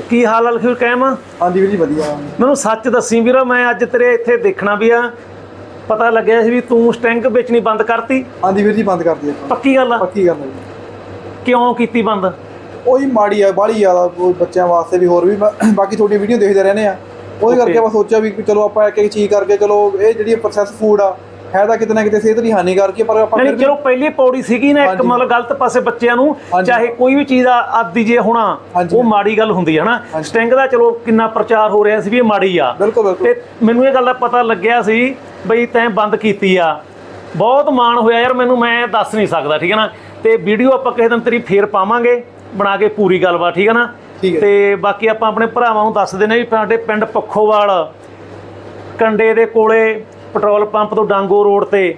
ਕੀ ਹਾਲ ਅਲਖੀਰ ਕਾਇਮ ਆ? ਹਾਂਜੀ ਵੀਰ ਜੀ ਵਧੀਆ। ਮੈਨੂੰ ਸੱਚ ਦੱਸੀ ਵੀਰ ਮੈਂ ਅੱਜ ਤੇਰੇ ਇੱਥੇ ਦੇਖਣਾ ਵੀ ਆ। ਪਤਾ ਲੱਗਿਆ ਸੀ ਵੀ ਤੂੰ ਸਟੈਂਕ ਵੇਚਣੀ ਬੰਦ ਕਰਤੀ। ਹਾਂਜੀ ਵੀਰ ਜੀ ਬੰਦ ਕਰ ਦਿਓ। ਪੱਕੀ ਗੱਲ ਆ? ਪੱਕੀ ਗੱਲ ਹੈ ਜੀ। ਕਿਉਂ ਕੀਤੀ ਬੰਦ? ਉਹੀ ਮਾੜੀ ਆ ਬਾਹਲੀ ਜ਼ਿਆਦਾ ਬੱਚਿਆਂ ਵਾਸਤੇ ਵੀ ਹੋਰ ਵੀ ਬਾ- ਬਾਕੀ ਤੁਹਾਡੀ ਵੀਡੀਓ ਦੇਖਦੇ ਰਹਿੰਦੇ ਆ। ਉਹਦੇ ਕਰਕੇ. ਆਪਾਂ ਸੋਚਿਆ ਵੀ ਚਲੋ ਆਪਾਂ ਇੱਕ ਇੱਕ ਚੀਜ਼ ਕਰਕੇ ਚਲੋ ਇਹ ਜਿਹੜੀ ਪ੍ਰੋਸੈਸ ਫੂਡ ਆ ਹੈ ਤਾਂ ਕਿਤੇ ਨਾ ਕਿਤੇ ਸਿਹਤ ਲਈ ਹਾਨੀਕਾਰਕ ਹੀ ਪਰ ਆਪਾਂ ਨਹੀਂ ਚਲੋ ਪਹਿਲੀ ਪੌੜੀ ਸੀਗੀ ਨਾ ਇੱਕ। ਮਤਲਬ ਗਲਤ ਪਾਸੇ ਬੱਚਿਆਂ ਨੂੰ। ਚਾਹੇ ਕੋਈ ਵੀ ਚੀਜ਼ ਆਦੀ ਜੇ ਹੋਣਾ। ਉਹ ਮਾੜੀ ਗੱਲ ਹੁੰਦੀ ਹੈ ਨਾ। ਸਟੈਂਕ ਦਾ ਚਲੋ ਕਿੰਨਾ ਪ੍ਰਚਾਰ ਹੋ ਰਿਹਾ ਸੀ ਵੀ ਇਹ ਮਾੜੀ ਆ ਤੇ ਮੈਨੂੰ ਇਹ ਗੱਲ ਦਾ ਪਤਾ ਲੱਗਿਆ ਸੀ ਬਈ ਤੈਂ ਬੰਦ ਕੀਤੀ ਆ ਬਹੁਤ ਮਾਣ ਹੋਇਆ ਯਾਰ ਮੈਨੂੰ ਮੈਂ ਦੱਸ ਨਹੀਂ ਸਕਦਾ ਠੀਕ ਹੈ ਨਾ ਤੇ ਵੀਡੀਓ ਆਪਾਂ ਕਿਸੇ ਦਿਨ ਤੇਰੀ ਫੇਰ ਪਾਵਾਂਗੇ ਬਣਾ ਕੇ ਪੂਰੀ ਗੱਲਬਾਤ ਠੀਕ ਹੈ ਨਾ। ਤੇ ਬਾਕੀ ਆਪਾਂ ਆਪਣੇ ਭਰਾਵਾਂ ਨੂੰ ਦੱਸ ਦਿੰਦੇ ਵੀ ਸਾਡੇ ਪਿੰਡ ਪੱਖੋਵਾਲ ਕੰਡੇ ਦੇ ਕੋਲੇ ਪੈਟਰੋਲ ਪੰਪ ਤੋਂ ਡਾਂਗੋ ਰੋਡ ਤੇ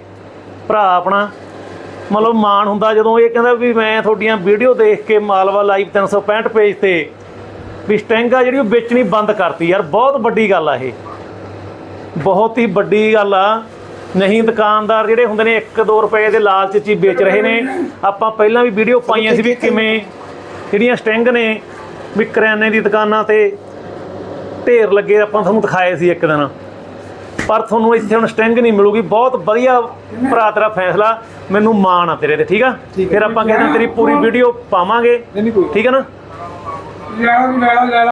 ਭਰਾ ਆਪਣਾ ਮਤਲਬ ਮਾਣ ਹੁੰਦਾ ਜਦੋਂ ਇਹ ਕਹਿੰਦਾ ਵੀ ਮੈਂ ਤੁਹਾਡੀਆਂ ਵੀਡੀਓ ਦੇਖ ਕੇ ਮਾਲਵਾ ਲਾਈਵ 365 ਪੇਜ ਤੇ ਵੀ ਸਟੈਂਗਾ ਜਿਹੜੀ ਉਹ ਵੇਚਣੀ ਬੰਦ ਕਰਤੀ। ਯਾਰ ਬਹੁਤ ਵੱਡੀ ਗੱਲ ਆ ਇਹ। ਬਹੁਤ ਹੀ ਵੱਡੀ ਗੱਲ ਆ। ਨਹੀਂ ਦੁਕਾਨਦਾਰ ਜਿਹੜੇ ਹੁੰਦੇ ਨੇ 1-2 ਰੁਪਏ ਦੇ ਲਾਲਚ 'ਚ ਹੀ ਵੇਚ ਰਹੇ ਨੇ। ਆਪਾਂ ਪਹਿਲਾਂ ਵੀ ਵੀਡੀਓ ਪਾਈਆਂ ਸੀ ਵੀ ਕਿਵੇਂ ਜਿਹੜੀਆਂ ਸਟੈਂਗ ਨੇ ਵੀ ਕਰਿਆਨੇ ਦੀ ਦੁਕਾਨਾਂ ਤੇ ਢੇਰ ਲੱਗੇ ਆਪਾਂ ਤੁਹਾਨੂੰ ਦਿਖਾਏ ਸੀ ਇੱਕ ਦਿਨ। ਪਰ ਤੁਹਾਨੂੰ ਇੱਥੇ ਹੁਣ ਸਟਿੰਗ ਨਹੀਂ ਮਿਲੂਗੀ। ਬਹੁਤ ਵਧੀਆ ਭਰਾ ਤੇਰਾ ਫੈਸਲਾ। ਮੈਨੂੰ ਮਾਣ ਆ ਤੇਰੇ ਤੇ ਠੀਕ ਆ। ਫਿਰ ਆਪਾਂ ਕਹਿੰਦੇ ਤੇਰੀ ਪੂਰੀ ਵੀਡੀਓ ਪਾਵਾਂਗੇ। ਠੀਕ ਹੈ ਨਾ? ਵੀ ਲੈਣਾ ਲੈਣਾ